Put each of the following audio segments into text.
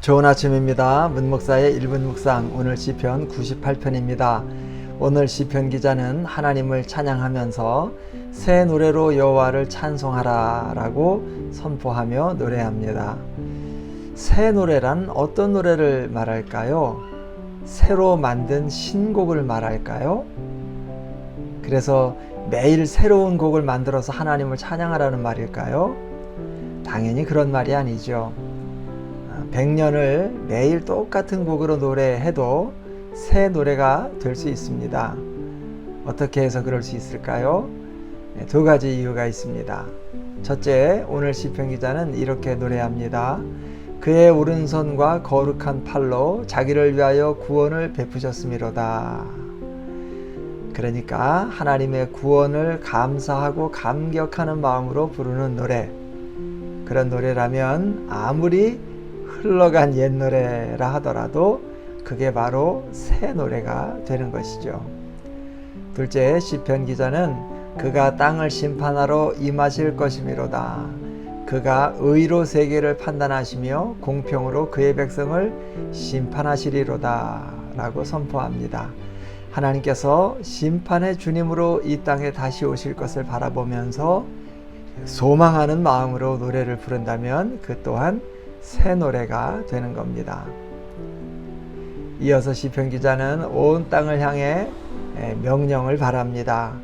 좋은 아침입니다. 문목사의 1분 묵상 오늘 시편 98편입니다. 오늘 시편 기자는 하나님을 찬양하면서 새 노래로 여호와를 찬송하라라고 선포하며 노래합니다. 새 노래란 어떤 노래를 말할까요? 새로 만든 신곡을 말할까요? 그래서 매일 새로운 곡을 만들어서 하나님을 찬양하라는 말일까요? 당연히 그런 말이 아니죠. 100년을 매일 똑같은 곡으로 노래해도 새 노래가 될 수 있습니다. 어떻게 해서 그럴 수 있을까요? 네, 두 가지 이유가 있습니다. 첫째, 오늘 시편 기자는 이렇게 노래합니다. 그의 오른손과 거룩한 팔로 자기를 위하여 구원을 베푸셨음이로다. 그러니까 하나님의 구원을 감사하고 감격하는 마음으로 부르는 노래. 그런 노래라면 아무리 흘러간 옛 노래라 하더라도 그게 바로 새 노래가 되는 것이죠. 둘째 시편 기자는 그가 땅을 심판하러 임하실 것이미로다. 그가 의로 세계를 판단하시며 공평으로 그의 백성을 심판하시리로다. 라고 선포합니다. 하나님께서 심판의 주님으로 이 땅에 다시 오실 것을 바라보면서 소망하는 마음으로 노래를 부른다면 그 또한 새 노래가 되는 겁니다. 이어서 시편 기자는 온 땅을 향해 명령을 바랍니다.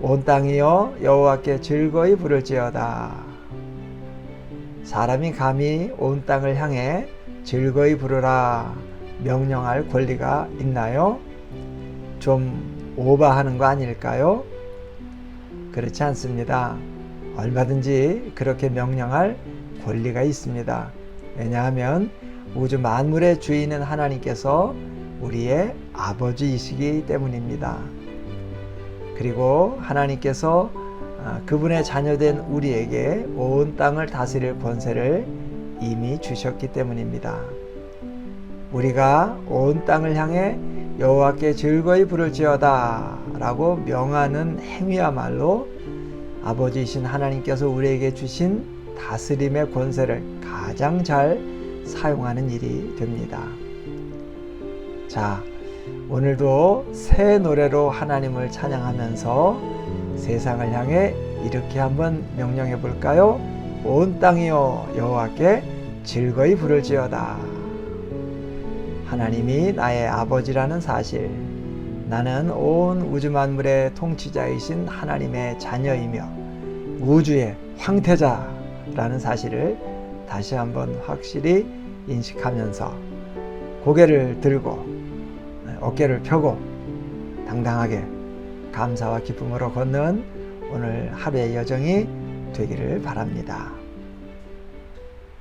온 땅이여 여호와께 즐거이 부를지어다. 사람이 감히 온 땅을 향해 즐거이 부르라 명령할 권리가 있나요? 좀 오바하는 거 아닐까요? 그렇지 않습니다. 얼마든지 그렇게 명령할 권리가 있습니다. 왜냐하면 우주 만물의 주인은 하나님께서 우리의 아버지이시기 때문입니다. 그리고 하나님께서 그분의 자녀된 우리에게 온 땅을 다스릴 권세를 이미 주셨기 때문입니다. 우리가 온 땅을 향해 여호와께 즐거이 부를지어다라고 명하는 행위야말로 아버지이신 하나님께서 우리에게 주신 다스림의 권세를 가장 잘 사용하는 일이 됩니다. 자, 오늘도 새 노래로 하나님을 찬양하면서 세상을 향해 이렇게 한번 명령해 볼까요? 온 땅이여 여호와께 즐거이 부를지어다. 하나님이 나의 아버지라는 사실, 나는 온 우주 만물의 통치자이신 하나님의 자녀이며 우주의 황태자 라는 사실을 다시 한번 확실히 인식하면서 고개를 들고 어깨를 펴고 당당하게 감사와 기쁨으로 걷는 오늘 하루의 여정이 되기를 바랍니다.